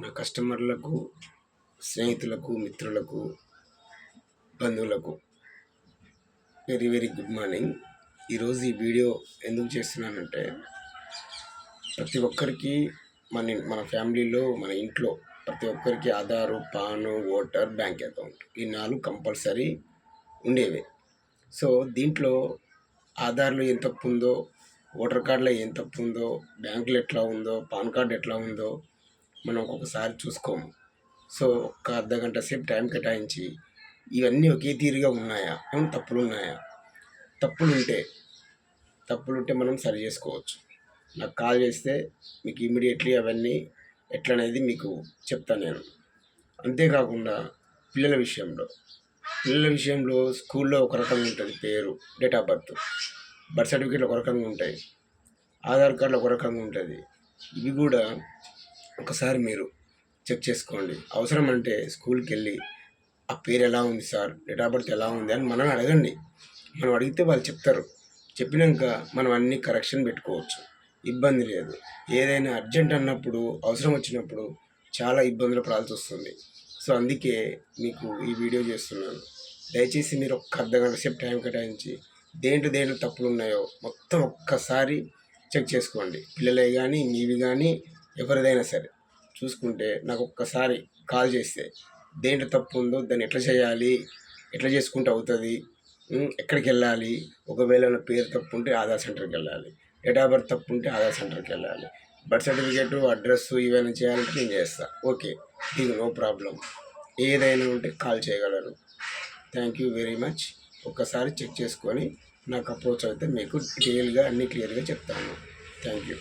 నా కస్టమర్లకు స్నేహితులకు మిత్రులకు బంధువులకు వెరీ వెరీ గుడ్ మార్నింగ్. ఈరోజు ఈ వీడియో ఎందుకు చేస్తున్నానంటే ప్రతి ఒక్కరికి మన మన ఫ్యామిలీలో మన ఇంట్లో ప్రతి ఒక్కరికి Aadhaar PAN voter bank account ఈ నాలుగు కంపల్సరీ ఉండేవి. సో దీంట్లో ఆధార్లో ఏం తప్పు ఉందో ఓటర్ కార్డులో ఏం తప్పు ఉందో బ్యాంకులో ఎట్లా ఉందో పాన్ కార్డు ఎట్లా ఉందో మనం ఒక్కొక్కసారి చూసుకోము. సో ఒక అర్ధ గంట సేపు టైం కేటాయించి ఇవన్నీ ఒకే తీరుగా ఉన్నాయా? ఏమైనా తప్పులు ఉన్నాయా తప్పులు ఉంటే తప్పులు ఉంటే మనం సరి చేసుకోవచ్చు. నాకు కాల్ చేస్తే మీకు ఇమీడియట్లీ అవన్నీ ఎట్లనేది మీకు చెప్తాను నేను. అంతేకాకుండా పిల్లల విషయంలో పిల్లల విషయంలో స్కూల్లో ఒక రకంగా ఉంటుంది పేరు డేట్ ఆఫ్ బర్త్. బర్త్ సర్టిఫికేట్లు ఒక రకంగా ఉంటాయి. ఆధార్ కార్డులు ఒక రకంగా ఉంటుంది. ఇవి కూడా ఒకసారి మీరు చెక్ చేసుకోండి. అవసరం అంటే స్కూల్కి వెళ్ళి ఆ పేరు ఎలా ఉంది సార్? డేట్ ఆఫ్ బర్త్ ఎలా ఉంది? అని మనం అడగండి. మనం అడిగితే వాళ్ళు చెప్తారు. చెప్పినాక మనం అన్ని కరెక్షన్ పెట్టుకోవచ్చు. ఇబ్బంది లేదు. ఏదైనా అర్జెంట్ అన్నప్పుడు అవసరం వచ్చినప్పుడు చాలా ఇబ్బందులు పడాల్సి వస్తుంది. సో అందుకే మీకు ఈ వీడియో చేస్తున్నాను. దయచేసి మీరు ఒక్క అర్ధ గంట సేపు టైం కేటాయించి దేంట్లో దేంట్లో తప్పులు ఉన్నాయో మొత్తం ఒక్కసారి చెక్ చేసుకోండి. పిల్లలే కానీ మీవి కానీ ఎవరిదైనా సరే చూసుకుంటే నాకు ఒక్కసారి కాల్ చేస్తే దేంట్లో తప్పు ఉందో దాన్ని ఎట్లా చేయాలి? ఎట్లా చేసుకుంటే అవుతుంది? ఎక్కడికి వెళ్ళాలి ఒకవేళ నా పేరు తప్పు ఉంటే ఆధార్ సెంటర్కి వెళ్ళాలి డేట్ ఆఫ్ బర్త్ తప్పు ఉంటే ఆధార్ సెంటర్కి వెళ్ళాలి బర్త్ సర్టిఫికేట్ అడ్రస్ ఇవన్నీ చేయాలంటే నేను చేస్తాను ఓకే దీని నో ప్రాబ్లం. ఏదైనా ఉంటే కాల్ చేయగలరు. Thank you very much. ఒక్కసారి చెక్ చేసుకొని నాకు అప్రోచ్ అయితే మీకు డీటెయిల్గా అన్నీ క్లియర్గా చెప్తాను. Thank you.